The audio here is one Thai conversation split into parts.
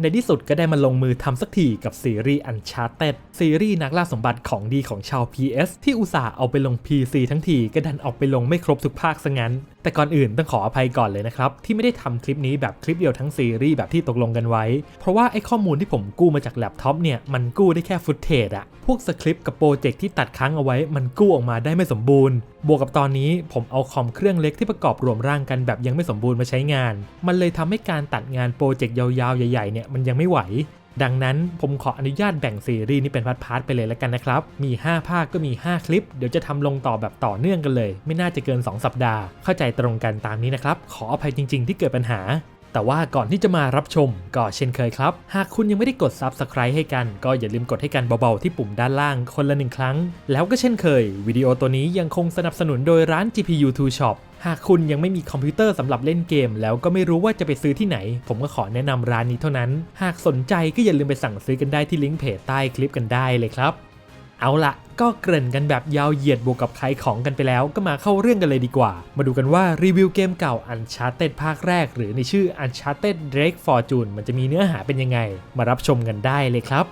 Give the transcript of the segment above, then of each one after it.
ในที่สุดก็ได้มาลงมือทำสักทีกับซีรีส์ Uncharted ซีรีส์นักล่าสมบัติของดีของชาว PS ที่อุตส่าห์เอาไปลง PC ทั้งทีก็ดันเอาไปลงไม่ครบทุกภาคซะงั้น แต่ก่อนอื่นต้องขออภัยก่อนเลยนะครับ ที่ไม่ได้ทำคลิปนี้แบบคลิปเดียวทั้งซีรีส์แบบที่ตกลงกันไว้ เพราะว่าไอ้ข้อมูลที่ผมกู้มาจากแล็ปท็อปเนี่ยมันกู้ได้แค่ฟุตเทจอะพวกสคริปต์กับโปรเจกต์ที่ตัดค้างเอาไว้มันกู้ออกมาได้ไม่สมบูรณ์ บวกกับตอนนี้ผมเอาคอมเครื่องเล็กที่ประกอบรวมร่างกันแบบยังไม่สมบูรณ์มาใช้งาน มันเลยทำให้การตัดงานโปรเจกต์ยาวๆ ใหญ่ๆเนี่ยมันยังไม่ไหว ดังนั้นผมขออนุญาตแบ่งซีรีส์นี้เป็นพาร์ทๆไปเลยแล้วกันนะครับ มี 5 ภาคก็มี 5 คลิป เดี๋ยวจะทำลงต่อแบบต่อเนื่องกันเลย ไม่น่าจะเกิน 2 สัปดาห์ เข้าใจตรงกันตามนี้นะครับ ขออภัยจริง ๆ ที่เกิดปัญหา แต่ว่าก่อนที่จะมารับชมก็เช่นเคยครับ หากคุณยังไม่ได้กด Subscribe ให้กัน ก็อย่าลืมกดให้กันเบาๆที่ปุ่มด้านล่างคนละหนึ่งครั้ง แล้วก็เช่นเคย วิดีโอตัวนี้ยังคงสนับสนุนโดยร้าน GPU 2 Shop หากคุณยังไม่มีคอมพิวเตอร์สำหรับเล่นเกม แล้วก็ไม่รู้ว่าจะไปซื้อที่ไหน ผมก็ขอแนะนำร้านนี้เท่านั้น หากสนใจก็อย่าลืมไปสั่งซื้อกันได้ที่ลิงก์เพจใต้คลิปกันได้เลยครับ เอาละก็เกริ่นกันแบบยาวเหยียดบวกกับใครของกันไปแล้วก็มาเข้าเรื่องกันเลยดีกว่า มาดูกันว่ารีวิวเกมเก่า Uncharted ภาคแรก หรือในชื่อ Uncharted Drake Fortune มันจะมีเนื้อหาเป็นยังไง มารับชมกันได้เลยครับ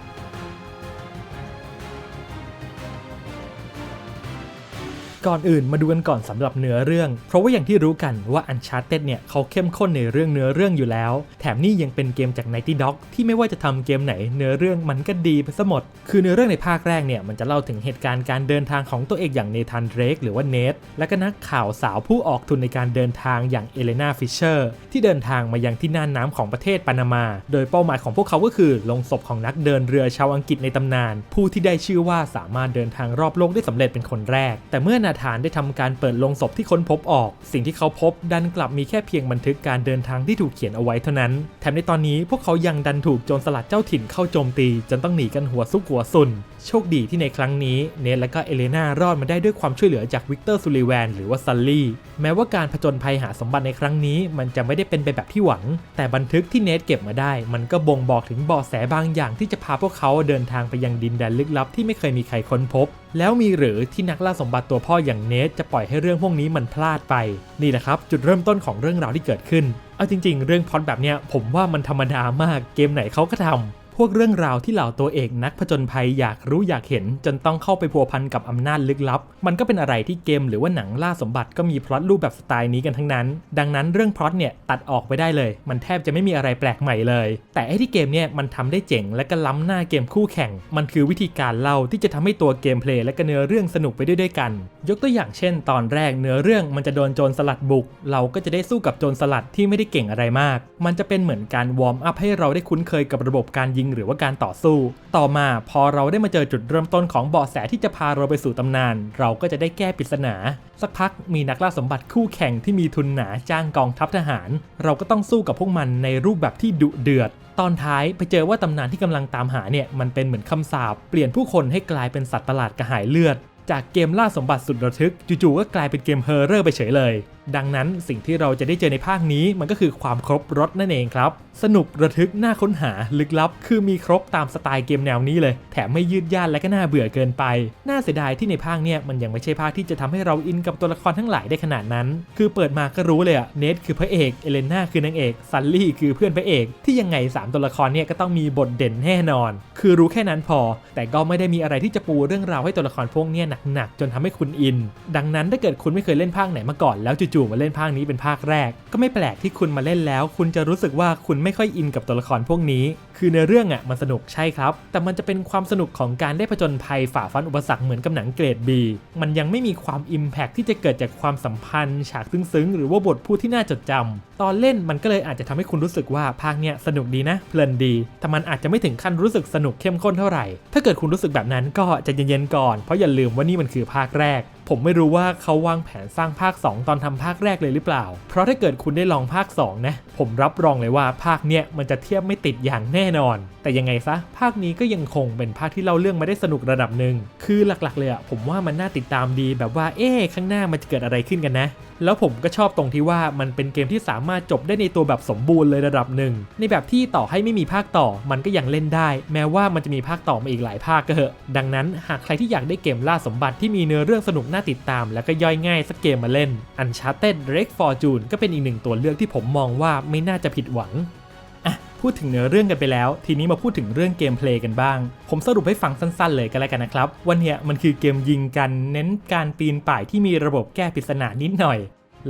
ก่อนอื่นมาดูกันก่อนสำหรับเนื้อเรื่อง เพราะว่าอย่างที่รู้กันว่า Uncharted เนี่ยเขาเข้มข้นในเรื่องเนื้อเรื่องอยู่แล้ว แถมนี่ยังเป็นเกมจาก Naughty Dog ที่ไม่ว่าจะทำเกมไหนเนื้อเรื่องมันก็ดีไปซะหมด คือเนื้อเรื่องในภาคแรกเนี่ยมันจะเล่าถึงเหตุการณ์การเดินทางของตัวเอกอย่างเนธานเดรกหรือว่าเนทและก็นักข่าวสาวผู้ออกทุนในการเดินทางอย่างเอเลนาฟิชเชอร์ที่เดินทางมายังที่น่านน้ำของประเทศปานามา โดยเป้าหมายของพวกเขาก็คือลงศพของนักเดินเรือชาวอังกฤษในตำนาน ผู้ที่ได้ชื่อว่าสามารถเดินทางรอบโลกได้สำเร็จเป็นคนแรก แต่เมื่อนาธานได้ทำการเปิดลงศพที่ค้นพบออก สิ่งที่เขาพบดันกลับมีแค่เพียงบันทึกการเดินทางที่ถูกเขียนเอาไว้เท่านั้น แถมในตอนนี้พวกเขายังดันถูกโจรสลัดเจ้าถิ่นเข้าโจมตี จนต้องหนีกันหัวซุกหัวซุน โชคดีที่ในครั้งนี้เนทและก็เอเลนารอดมาได้ด้วยความช่วยเหลือจากวิกเตอร์ซูลิแวนหรือว่าซัลลี่ แม้ว่าการผจญภัยหาสมบัติในครั้งนี้ มันจะไม่ได้เป็นไปแบบที่หวัง แต่บันทึกที่เนทเก็บมาได้ มันก็บ่งบอกถึงเบาะแสบางอย่างที่จะพาพวกเขาเดินทางไปยังดินแดนลึกลับที่ไม่เคยมีใครค้นพบ แล้วมีหรือที่นักล่าสมบัติตัวพ่ออย่างเนทจะปล่อยให้เรื่องพวกนี้มันพลาดไป นี่แหละครับ จุดเริ่มต้นของเรื่องราวที่เกิดขึ้น เอาจริง ๆ เรื่องพล็อตแบบเนี้ยผมว่ามันธรรมดามากเกมไหนเขาก็ทำ พวกเรื่องราวที่เหล่าตัวเอกนักผจญภัยอยากรู้อยากเห็น จนต้องเข้าไปพัวพันกับอำนาจลึกลับ มันก็เป็นอะไรที่เกมหรือว่าหนังล่าสมบัติก็มีพล็อตรูปแบบสไตล์นี้กันทั้งนั้น ดังนั้นเรื่องพล็อตเนี่ยตัดออกไปได้เลย มันแทบจะไม่มีอะไรแปลกใหม่เลย แต่ไอ้ที่เกมเนี่ยมันทำได้เจ๋งและก็ล้ำหน้าเกมคู่แข่ง มันคือวิธีการเล่าที่จะทำให้ตัวเกมเพลย์และก็เนื้อเรื่องสนุกไปด้วยด้วยกัน ยกตัวอย่างเช่น ตอนแรกเนื้อเรื่องมันจะโดนโจรสลัดบุก เราก็จะได้สู้กับโจรสลัดที่ไม่ได้เก่งอะไรมาก มันจะเป็นเหมือนการวอร์มอัพให้เราได้คุ้นเคยกับระบบการยิงหรือว่าการต่อสู้ ต่อมาพอเราได้มาเจอจุดเริ่มต้นของเบาะแสที่จะพาเราไปสู่ตำนาน เราก็จะได้แก้ปริศนา สักพักมีนักล่าสมบัติคู่แข่งที่มีทุนหนาจ้างกองทัพทหาร เราก็ต้องสู้กับพวกมันในรูปแบบที่ดุเดือด ตอนท้ายไปเจอว่าตำนานที่กำลังตามหาเนี่ยมันเป็นเหมือนคำสาปเปลี่ยนผู้คนให้กลายเป็นสัตว์ประหลาดกระหายเลือด จากเกมล่าสมบัติสุดระทึก จู่ๆก็กลายเป็นเกมเฮอร์เรอร์ไปเฉยเลย ดังนั้นสิ่งที่เราจะได้เจอในภาคนี้มันก็คือความครบรถนั่นเองครับ สนุกระทึกน่าค้นหาลึกลับ คือมีครบตามสไตล์เกมแนวนี้เลย แถมไม่ยืดย่านและก็น่าเบื่อเกินไป น่าเสียดายที่ในภาคเนี่ยมันยังไม่ใช่ภาคที่จะทำให้เราอินกับตัวละครทั้งหลายได้ขนาดนั้น คือเปิดมาก็รู้เลยอะเนทคือพระเอกเอเลน่าคือนางเอกซันลี่คือเพื่อนพระเอกที่ยังไงสามตัวละครเนี่ยก็ต้องมีบทเด่นแน่นอน คือรู้แค่นั้นพอ แต่ก็ไม่ได้มีอะไรที่จะปูเรื่องราวให้ตัวละครพวกเนี้หนักๆจนทำให้คุณอิน ดังนั้นถ้าเกิดคุณไม่เคยเล่นภาคไหนมาก่อนแล้วจู่ๆมาเล่นภาคนี้เป็นภาคแรก ก็ไม่แปลกที่คุณมาเล่นแล้ว คุณจะรู้สึกว่าคุณไม่ค่อยอินกับตัวละครพวกนี้ คือในเรื่องอะมันสนุกใช่ครับ แต่มันจะเป็นความสนุกของการได้ผจญภัยฝ่าฟันอุปสรรคเหมือนกับหนังเกรด B มันยังไม่มีความอิมแพคที่จะเกิดจากความสัมพันธ์ ฉากซึ้งๆหรือว่าบทพูดที่น่าจดจำตอนเล่นมันก็เลยอาจจะทำให้คุณรู้สึกว่าภาคเนี้ยสนุกดีนะเพลินดีแต่มันอาจจะไม่ถึงขั้นรู้สึกสนุกเข้มข้นเท่าไหร่ ถ้าเกิดคุณรู้สึกแบบนั้นก็จะเย็นๆก่อนเพราะอย่าลืมว่านี่มันคือภาคแรกผมไม่รู้ว่าเขาวางแผนสร้างภาค 2 ตอนทำภาคแรกเลยหรือเปล่า เพราะถ้าเกิดคุณได้ลองภาค 2 นะ ผมรับรองเลยว่าภาคเนี้ยมันจะเทียบไม่ติดอย่างแน่นอน แต่ยังไงซะ ภาคนี้ก็ยังคงเป็นภาคที่เล่าเรื่องมาได้สนุกระดับหนึ่ง คือหลักๆ เลยอะผมว่ามันน่าติดตามดีแบบว่า เอ๊ะข้างหน้ามันจะเกิดอะไรขึ้นกันนะ แล้วผมก็ชอบตรงที่ว่ามันเป็นเกมที่สามารถจบได้ในตัวแบบสมบูรณ์เลยระดับหนึ่ง ในแบบที่ต่อให้ไม่มีภาคต่อ มันก็ยังเล่นได้ แม้ว่ามันจะมีภาคต่อมาอีกหลายภาคก็เหอะ ดังนั้นหากใครที่อยากได้เกมล่าสมบัติที่มีเนื้อเรื่องสนุกน่าติดตามและก็ย่อยง่ายสักเกมมาเล่น Uncharted Drake Fortune ก็เป็นอีกหนึ่งตัวเลือกที่ผมมองว่าไม่น่าจะผิดหวังอะพูดถึงเนื้อเรื่องกันไปแล้ว ทีนี้มาพูดถึงเรื่องเกมเพลย์กันบ้าง ผมสรุปให้ฟังสั้นๆเลยกันแล้วกันนะครับ วันเนี้ยมันคือเกมยิงกันเน้นการปีนป่ายที่มีระบบแก้ปริศนานิดหน่อย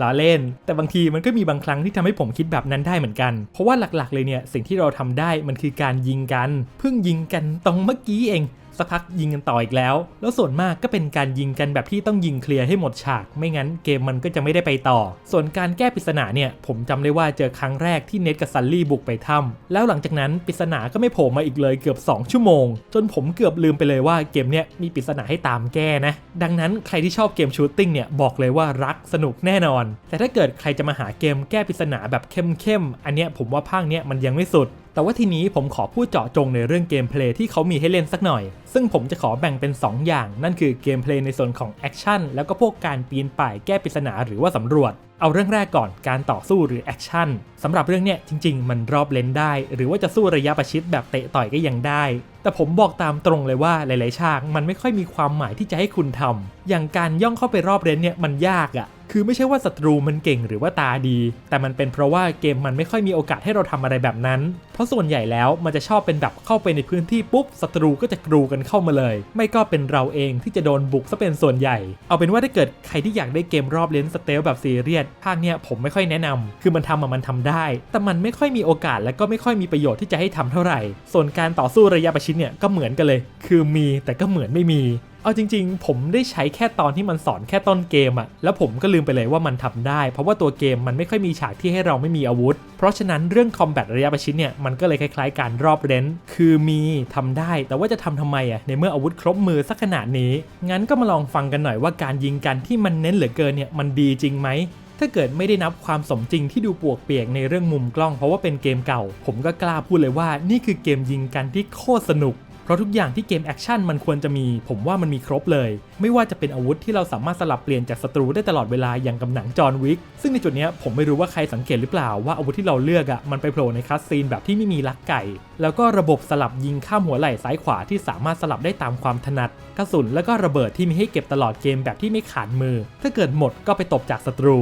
ล้อเล่น แต่บางทีมันก็มีบางครั้งที่ทำให้ผมคิดแบบนั้นได้เหมือนกัน เพราะว่าหลักๆ เลยเนี่ย สิ่งที่เราทำได้มันคือการยิงกัน เพิ่งยิงกันตรงเมื่อกี้เอง สักพักยิงกันต่ออีกแล้ว แล้วส่วนมากก็เป็นการยิงกันแบบที่ต้องยิงเคลียร์ให้หมดฉาก ไม่งั้นเกมมันก็จะไม่ได้ไปต่อ ส่วนการแก้ปริศนาเนี่ย ผมจำได้ว่าเจอครั้งแรกที่เน็ตกับซันลี่บุกไปถ้ำแล้วหลังจากนั้นปริศนาก็ไม่โผล่มาอีกเลยเกือบ 2 ชั่วโมง จนผมเกือบลืมไปเลยว่าเกมเนี่ยมีปริศนาให้ตามแก้นะ ดังนั้นใครที่ชอบเกมชูตติ้งเนี่ยบอกเลยว่ารักสนุกแน่นอน แต่ถ้าเกิดใครจะมาหาเกมแก้ปริศนาแบบเข้มๆ อันเนี้ยผมว่าภาคเนี้ยมันยังไม่สุด แต่ว่าทีนี้ผมขอพูดเจาะจงในเรื่องเกมเพลย์ที่เขามีให้เล่นสักหน่อย ซึ่งผมจะขอแบ่งเป็น 2 อย่าง นั่นคือเกมเพลย์ในส่วนของแอคชั่นแล้วก็พวกการปีนป่ายแก้ปริศนาหรือว่าสำรวจ เอาเรื่องแรกก่อนการต่อสู้หรือแอคชั่นสำหรับเรื่องเนี้ยจริง ๆ มันรอบเลนได้ หรือว่าจะสู้ระยะประชิดแบบเตะต่อยก็ยังได้ แต่ผมบอกตามตรงเลยว่าหลายๆฉากมันไม่ค่อยมีความหมายที่จะให้คุณทำอย่างการย่องเข้าไปรอบเลนเนี่ยมันยากอะคือไม่ใช่ว่าศัตรูมันเก่งหรือว่าตาดี แต่มันเป็นเพราะว่าเกมมันไม่ค่อยมีโอกาสให้เราทำอะไรแบบนั้น เพราะส่วนใหญ่แล้วมันจะชอบเป็นแบบเข้าไปในพื้นที่ปุ๊บศัตรูก็จะกรูกันเข้ามาเลย ไม่ก็เป็นเราเองที่จะโดนบุกซะเป็นส่วนใหญ่ เอาเป็นว่าถ้าเกิดใครที่อยากได้เกมรอบเลนสเตลแบบซีเรียสภาคเนี้ยผมไม่ค่อยแนะนำคือมันทำอะมันทำได้ แต่มันไม่ค่อยมีโอกาสและก็ไม่ค่อยมีประโยชน์ที่จะให้ทำเท่าไหร่ ส่วนการต่อสู้ระยะประชิดเนี่ยก็เหมือนกันเลย คือมีแต่ก็เหมือนไม่มี เอาจริงๆ ผมได้ใช้แค่ตอนที่มันสอนแค่ต้นเกมอะแล้วผมก็ลืมไปเลยว่ามันทำได้ เพราะว่าตัวเกมมันไม่ค่อยมีฉากที่ให้เราไม่มีอาวุธ เพราะฉะนั้นเรื่องคอมแบทระยะประชิดเนี่ยมันก็เลยคล้ายๆ การรอบเรนท์คือมีทำได้ แต่ว่าจะทำทำไมอะในเมื่ออาวุธครบมือสักขนาดนี้ งั้นก็มาลองฟังกันหน่อยว่าการยิงกันที่มันเน้นเหลือเกินเนี่ยมันดีจริงไหมถ้าเกิดไม่ได้นับความสมจริงที่ดูปวกเปียกในเรื่องมุมกล้อง เพราะว่าเป็นเกมเก่า ผมก็กล้าพูดเลยว่านี่คือเกมยิงกันที่โคตรสนุก ราะทุกอย่างที่เกมแอคชั่นมันควรจะมี ผมว่ามันมีครบเลย ไม่ว่าจะเป็นอาวุธที่เราสามารถสลับเปลี่ยนจากศัตรูได้ตลอดเวลาอย่างกับหนังจอห์นวิกซึ่งในจุดนี้ผมไม่รู้ว่าใครสังเกตหรือเปล่าว่าอาวุธที่เราเลือกอะ่ะมันไปโผล่ในคัสซีนแบบที่ไม่มีลักไก่ แล้วก็ระบบสลับยิงข้ามหัวไหล่ซ้ายขวาที่สามารถสลับได้ตามความถนัดกระสุนแล้วก็ระเบิดที่มีให้เก็บตลอดเกมแบบที่ไม่ขาดมือ ถ้าเกิดหมดก็ไปตบจากศัตรู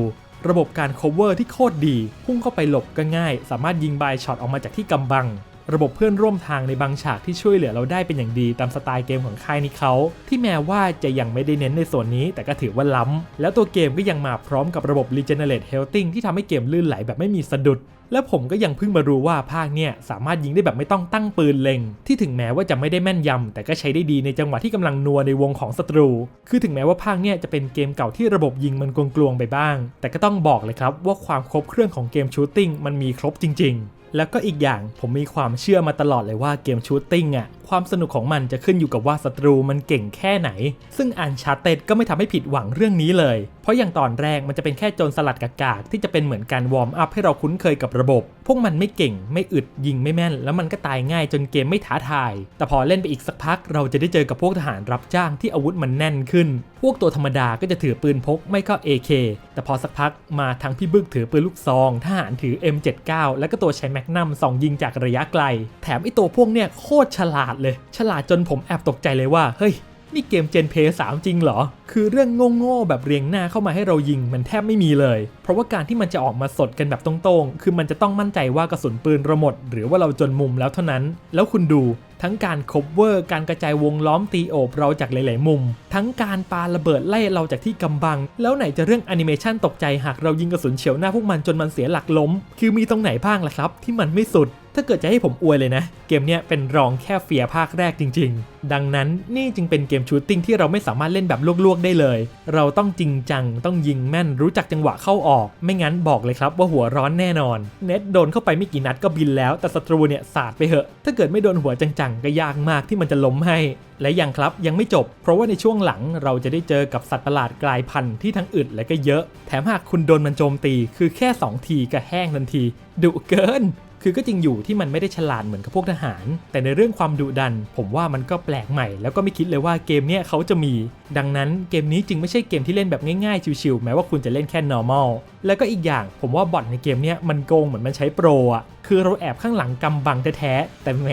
ระบบการ cover ที่โคตรดี พุ่งเข้าไปหลบก็ง่าย สามารถยิงบายช็อตออกมาจากที่กำบัง ระบบเพื่อนร่วมทางในบางฉากที่ช่วยเหลือเราได้เป็นอย่างดีตามสไตล์เกมของค่ายนี้เขา ที่แม้ว่าจะยังไม่ได้เน้นในส่วนนี้ แต่ก็ถือว่าล้ำแล้วตัวเกมก็ยังมาพร้อมกับระบบ Regenerate Healthing ที่ทำให้เกมลื่นไหลแบบไม่มีสะดุดและผมก็ยังเพิ่งมารู้ว่าภาคเนี่ยสามารถยิงได้แบบไม่ต้องตั้งปืนเล็ง ที่ถึงแม้ว่าจะไม่ได้แม่นยำแต่ก็ใช้ได้ดีในจังหวะที่กำลังนัวในวงของศัตรู คือถึงแม้ว่าภาคเนี่ยจะเป็นเกมเก่าที่ระบบยิงมันกลวงๆไปบ้าง แต่ก็ต้องบอกเลยครับว่าความครบเครื่องของเกมชูตติ้งมันมีครบจริง ๆ แล้วก็อีกอย่างผมมีความเชื่อมาตลอดเลยว่าเกมชูตติ้งอะ ความสนุกของมันจะขึ้นอยู่กับว่าศัตรูมันเก่งแค่ไหน ซึ่งอันชาเต็ดก็ไม่ทำให้ผิดหวังเรื่องนี้เลย เพราะอย่างตอนแรกมันจะเป็นแค่โจรสลัดกากๆที่จะเป็นเหมือนการวอร์มอัพให้เราคุ้นเคยกับระบบ พวกมันไม่เก่งไม่อึดยิงไม่แม่น แล้วมันก็ตายง่ายจนเกมไม่ท้าทาย แต่พอเล่นไปอีกสักพัก เราจะได้เจอกับพวกทหารรับจ้างที่อาวุธมันแน่นขึ้น พวกตัวธรรมดาก็จะถือปืนพกไม่ก็ AK แต่พอสักพักมาทางพี่บึกถือปืนลูกซองทหารถือ M79 แล้วก็ตัวใช้แมกนัมส่องยิงจากระยะไกล แถมไอตัวพวกเนี่ยโคตรฉลาดเลย ฉลาดจนผมแอบตกใจเลยว่า เฮ้ย นี่เกมเจนเพย์สจริงเหรอ คือเรื่องโง่ๆแบบเรียงหน้าเข้ามาให้เรายิงมันแทบไม่มีเลย เพราะว่าการที่มันจะออกมาสดกันแบบตรงๆ คือมันจะต้องมั่นใจว่ากระสุนปืนเราหมด หรือว่าเราจนมุมแล้วเท่านั้น แล้วคุณดู ทั้งการคบเวอร์การกระจายวงล้อมตีโอบเราจากหลาย ๆ มุม ทั้งการปาระเบิดไล่เราจากที่กำบัง แล้วไหนจะเรื่องแอนิเมชันตกใจหากเรายิงกระสุนเฉียวหน้าพวกมันจนมันเสียหลักล้ม คือมีตรงไหนบ้างล่ะครับ ที่มันไม่สุด ถ้าเกิดจะให้ผมอวยเลยนะ เกมเนี้ยเป็นรองแค่เฟียภาคแรกจริง ๆ ดังนั้นนี่จึงเป็นเกมชูตติ้งที่เราไม่สามารถเล่นแบบลวก ๆ ได้เลย เราต้องจริงจังต้องยิงแม่นรู้จักจังหวะเข้าออก ไม่งั้นบอกเลยครับว่าหัวร้อนแน่นอน เน็ตโดนเข้าไปไม่กี่นัดก็บินแล้ว แต่ศัตรูเนี่ยสาดไปเหอะ ถ้าเกิดไม่โดนหัวจังๆก็ยากมากที่มันจะล้มให้ และยังครับยังไม่จบ เพราะว่าในช่วงหลังเราจะได้เจอกับสัตว์ประหลาดกลายพันธุ์ที่ทั้งอึดและก็เยอะ แถมหากคุณโดนมันโจมตี คือแค่ 2 ทีก็แห้งทันทีดุเกิน คือก็จริงอยู่ที่มันไม่ได้ฉลาดเหมือนกับพวกทหาร แต่ในเรื่องความดุดัน ผมว่ามันก็แปลกใหม่ แล้วก็ไม่คิดเลยว่าเกมเนี้ยเขาจะมี ดังนั้นเกมนี้จึงไม่ใช่เกมที่เล่นแบบง่ายๆชิวๆแม้ว่าคุณจะเล่นแค่ normal แล้วก็อีกอย่างผมว่าบอทในเกมเนี้ยมันโกงเหมือนมันใช้โปรอะ คือเราแอบข้างหลังกำบังแท้ๆแต่แหม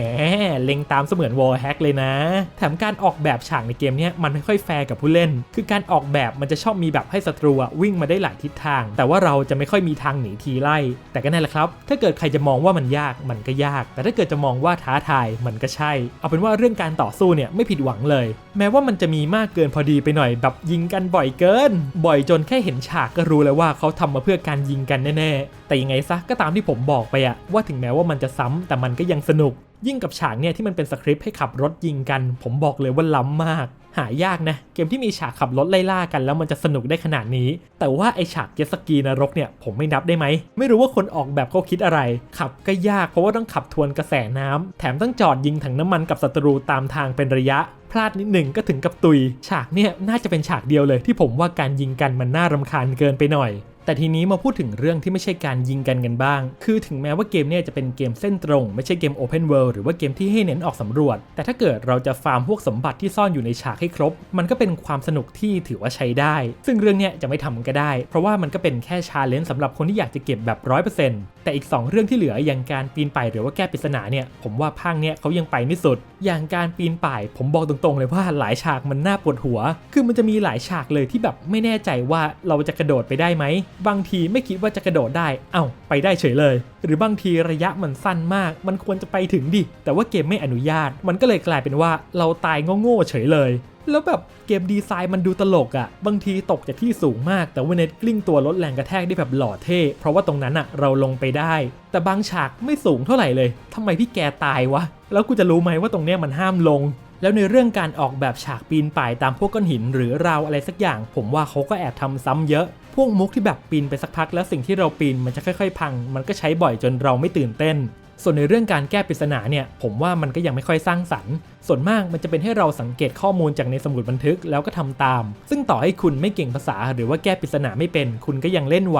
เล็งตามเสมือนวอลแฮกเลยนะ แถมการออกแบบฉากในเกมนี้มันไม่ค่อยแฟร์กับผู้เล่น คือการออกแบบมันจะชอบมีแบบให้ศัตรูวิ่งมาได้หลายทิศทาง แต่ว่าเราจะไม่ค่อยมีทางหนีทีไล่ แต่ก็นั่นแหละครับ ถ้าเกิดใครจะมองว่ามันยากมันก็ยาก แต่ถ้าเกิดจะมองว่าท้าทายมันก็ใช่ เอาเป็นว่าเรื่องการต่อสู้เนี่ยไม่ผิดหวังเลย แม้ว่ามันจะมีมากเกินพอดีไปหน่อย แบบยิงกันบ่อยเกิน บ่อยจนแค่เห็นฉากก็รู้แล้วว่าเขาทำมาเพื่อการยิงกันแน่ๆแต่ยังไงซะก็ตามที่ผมบอกไปอะว่าถึงแม้ว่ามันจะซ้ำแต่มันก็ยังสนุก ยิ่งกับฉากเนี่ยที่มันเป็นสคริปต์ให้ขับรถยิงกัน ผมบอกเลยว่าล้ำมาก หายากนะ เกมที่มีฉากขับรถไล่ล่ากันแล้วมันจะสนุกได้ขนาดนี้ แต่ว่าไอฉากเจสกีนรกเนี่ยผมไม่นับได้ไหม ไม่รู้ว่าคนออกแบบเขาคิดอะไร ขับก็ยากเพราะว่าต้องขับทวนกระแสน้ำแถมต้องจอดยิงถังน้ำมันกับศัตรูตามทางเป็นระยะพลาดนิดหนึ่งก็ถึงกับตุย ฉากเนี่ยน่าจะเป็นฉากเดียวเลยที่ผมว่าการยิงกันมันน่ารำคาญเกินไปหน่อย แต่ทีนี้มาพูดถึงเรื่องที่ไม่ใช่การยิงกันกันบ้าง คือถึงแม้ว่าเกมเนี่ยจะเป็นเกมเส้นตรง ไม่ใช่เกม Open World หรือว่าเกมที่ให้เน้นออกสำรวจ แต่ถ้าเกิดเราจะฟาร์มพวกสมบัติที่ซ่อนอยู่ในฉากให้ครบ มันก็เป็นความสนุกที่ถือว่าใช้ได้ ซึ่งเรื่องเนี้ยจะไม่ทำก็ได้ เพราะว่ามันก็เป็นแค่ชาเลนจ์สำหรับคนที่อยากจะเก็บแบบ 100%แต่อีก 2 เรื่องที่เหลืออย่างการปีนป่ายหรือว่าแก้ปริศนาเนี่ยผมว่าภาคเนี้ยเขายังไปไม่สุด อย่างการปีนป่าย ผมบอกตรงๆเลยว่าหลายฉากมันน่าปวดหัว คือมันจะมีหลายฉากเลยที่แบบไม่แน่ใจว่าเราจะกระโดดไปได้ไหมบางทีไม่คิดว่าจะกระโดดได้ เอ้า ไปได้เฉยเลย หรือบางทีระยะมันสั้นมาก มันควรจะไปถึงดิ แต่ว่าเกมไม่อนุญาต มันก็เลยกลายเป็นว่าเราตายโง่ๆเฉยเลย แล้วแบบเกมดีไซน์มันดูตลกอะ่ะ บางทีตกจากที่สูงมาก แต่ว่าเน็ตกลิ้งตัวลดแรงกระแทกได้แบบหล่อเท่ เพราะว่าตรงนั้นอะ่ะเราลงไปได้ แต่บางฉากไม่สูงเท่าไหร่เลยทำไมพี่แกตายวะ แล้วกูจะรู้ไหมว่าตรงเนี้ยมันห้ามลงแล้วในเรื่องการออกแบบฉากปีนป่ายตามพวกก้อนหินหรือราวอะไรสักอย่าง ผมว่าเขาก็แอบทำซ้ำเยอะ วกมุกที่แบบปีนไปสักพักแล้วสิ่งที่เราปีนมันจะค่อย ๆ พัง มันก็ใช้บ่อยจนเราไม่ตื่นเต้น ส่วนในเรื่องการแก้ปริศนาเนี่ย ผมว่ามันก็ยังไม่ค่อยสร้างสรรค์ ส่วนมากมันจะเป็นให้เราสังเกตข้อมูลจากในสมุดบันทึกแล้วก็ทำตาม ซึ่งต่อให้คุณไม่เก่งภาษาหรือว่าแก้ปริศนาไม่เป็น คุณก็ยังเล่นไหว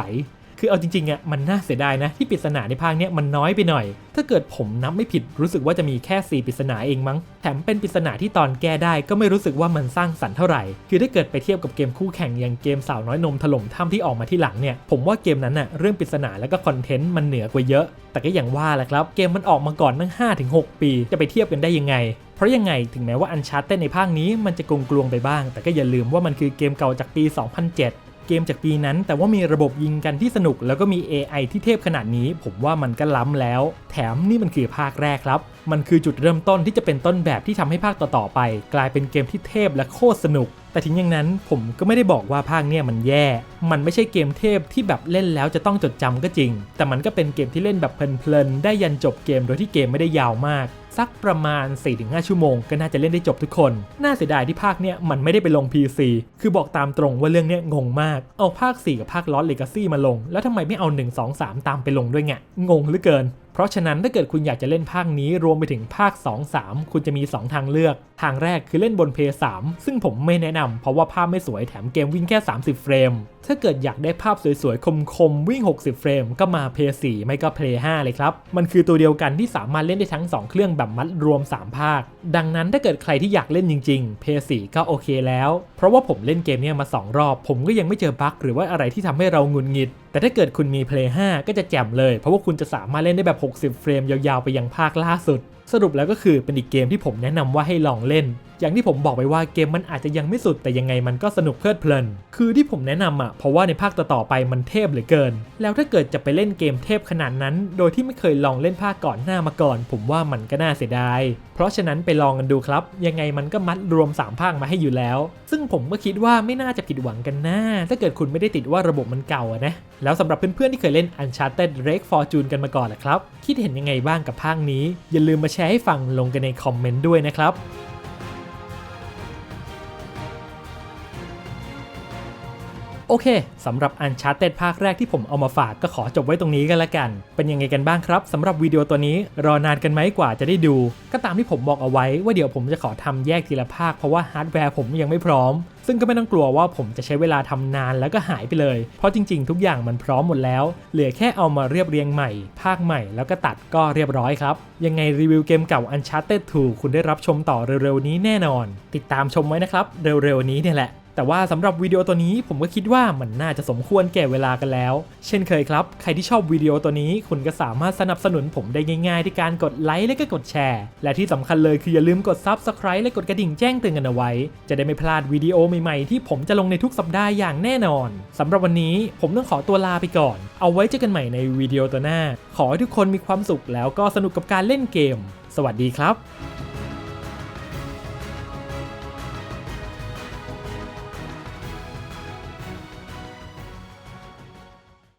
คือเอาจริงๆอะมันน่าเสียดายนะที่ปริศนาในภาคเนี้ยมันน้อยไปหน่อย ถ้าเกิดผมนับไม่ผิดรู้สึกว่าจะมีแค่4ปริศนาเองมั้ง แถมเป็นปริศนาที่ตอนแก้ได้ก็ไม่รู้สึกว่ามันสร้างสรรค์เท่าไหร่ คือถ้าเกิดไปเทียบกับเกมคู่แข่งอย่างเกมสาวน้อยนมถล่มถ้ำที่ออกมาที่หลังเนี่ยผมว่าเกมนั้นน่ะเรื่องปริศนาแล้วก็คอนเทนต์มันเหนือกว่าเยอะ แต่ก็อย่างว่าแหละครับเกมมันออกมาก่อนตั้ง5-6 ปี จะไปเทียบกันได้ยังไงเพราะยังไงถึงแม้ว่าอันชาร์เต้ในภาคนี้มันจะกลงกลวงไปบ้าง แต่ก็อย่าลืมว่ามันคือเกมเก่าจากปี 2007 เกมจากปีนั้น แต่ว่ามีระบบยิงกันที่สนุก แล้วก็มี AI ที่เทพขนาดนี้ ผมว่ามันก็ล้ำแล้ว แถมนี่มันคือภาคแรกครับ มันคือจุดเริ่มต้นที่จะเป็นต้นแบบที่ทำให้ภาคต่อๆไป กลายเป็นเกมที่เทพและโคตรสนุก แต่ถึงอย่างนั้นผมก็ไม่ได้บอกว่าภาคเนี่ยมันแย่ มันไม่ใช่เกมเทพที่แบบเล่นแล้วจะต้องจดจำก็จริง แต่มันก็เป็นเกมที่เล่นแบบเพลินๆได้ยันจบเกมโดยที่เกมไม่ได้ยาวมาก สักประมาณ 4-5 ชั่วโมงก็น่าจะเล่นได้จบทุกคน น่าเสียดายที่ภาคเนี้ยมันไม่ได้ไปลง PC คือบอกตามตรงว่าเรื่องเนี้ยงงมาก เอาภาค 4 กับภาคลอ t เลกาซี่มาลง แล้วทำไมไม่เอา 1 2 3 ตามไปลงด้วยไงงงเหลือเกิน เพราะฉะนั้นถ้าเกิดคุณอยากจะเล่นภาคนี้รวมไปถึงภาค 2 3 คุณจะมี 2 ทางเลือก ทางแรกคือเล่นบน p 3ซึ่งผมไม่แนะนำเพราะว่าภาพไม่สวยแถมเกมวิ่งแค่ 30 เฟรม ถ้าเกิดอยากได้ภาพสวยๆ คมๆ วิ่ง 60 เฟรม ก็มา p 4ไม่ก็ p 5เลยครับ มันคือตัวเดียวกันที่สามารถเล่นได้ทั้ง 2 เครื่องแบบมัดรวม 3 ภาค ดังนั้นถ้าเกิดใครที่อยากเล่นจริงๆ p 4ก็โอเคแล้ว เพราะว่าผมเล่นเกมนี้มา 2 รอบ ผมก็ยังไม่เจอบั๊กหรือว่าอะไรที่ทำให้เราหงุดหงิด แต่ถ้าเกิดคุณมี Play 5 ก็จะแจ่มเลย เพราะว่าคุณจะสามารถเล่นได้แบบ 60 เฟรมยาวๆ ไปยังภาคล่าสุด สรุปแล้วก็คือเป็นอีกเกมที่ผมแนะนำว่าให้ลองเล่น อย่างที่ผมบอกไปว่าเกมมันอาจจะยังไม่สุดแต่ยังไงมันก็สนุกเพลิดเพลิน คือที่ผมแนะนำอะเพราะว่าในภาคต่อๆไปมันเทพเหลือเกิน แล้วถ้าเกิดจะไปเล่นเกมเทพขนาดนั้น โดยที่ไม่เคยลองเล่นภาคก่อนหน้ามาก่อน ผมว่ามันก็น่าเสียดาย เพราะฉะนั้นไปลองกันดูครับ ยังไงมันก็มัดรวม 3 ภาคมาให้อยู่แล้ว ซึ่งผมก็คิดว่าไม่น่าจะผิดหวังกันนะถ้าเกิดคุณไม่ได้ติดว่าระบบมันเก่าอะนะ แล้วสำหรับเพื่อนๆที่เคยเล่น Uncharted Red Fortune กันมาก่อนแหละครับ คิดเห็นยังไงบ้างกับภาคนี้ อย่าลืมมาแชร์ให้ฟังลงกันในคอมเมนต์ด้วยนะครับ โอเคสำหรับ Uncharted ภาคแรกที่ผมเอามาฝากก็ขอจบไว้ตรงนี้กันละกัน เป็นยังไงกันบ้างครับสำหรับวิดีโอตัวนี้รอนานกันไหมกว่าจะได้ดู ก็ตามที่ผมบอกเอาไว้ว่าเดี๋ยวผมจะขอทำแยกทีละภาคเพราะว่าฮาร์ดแวร์ผมยังไม่พร้อม ซึ่งก็ไม่ต้องกลัวว่าผมจะใช้เวลาทำนานแล้วก็หายไปเลย เพราะจริง ๆ ทุกอย่างมันพร้อมหมดแล้ว เหลือแค่เอามาเรียบเรียงใหม่ ภาคใหม่แล้วก็ตัดก็เรียบร้อยครับ ยังไงรีวิวเกมเก่า Uncharted 2 คุณได้รับชมต่อเร็วๆนี้แน่นอน ติดตามชมไว้นะครับ เร็วๆนี้เนี่ยแหละ แต่ว่าสำหรับวิดีโอตัวนี้ผมก็คิดว่ามันน่าจะสมควรแก่เวลากันแล้ว เช่นเคยครับ ใครที่ชอบวิดีโอตัวนี้ คุณก็สามารถสนับสนุนผมได้ง่ายๆ ที่การกดไลค์และก็กดแชร์ และที่สำคัญเลยคืออย่าลืมกด Subscribe และกดกระดิ่งแจ้งเตือนกันเอาไว้ จะได้ไม่พลาดวิดีโอใหม่ๆ ที่ผมจะลงในทุกสัปดาห์อย่างแน่นอนสำหรับวันนี้ผมต้องขอตัวลาไปก่อน เอาไว้เจอกันใหม่ในวิดีโอตัวหน้า ขอให้ทุกคนมีความสุขแล้วก็สนุกกับการเล่นเกม สวัสดีครับ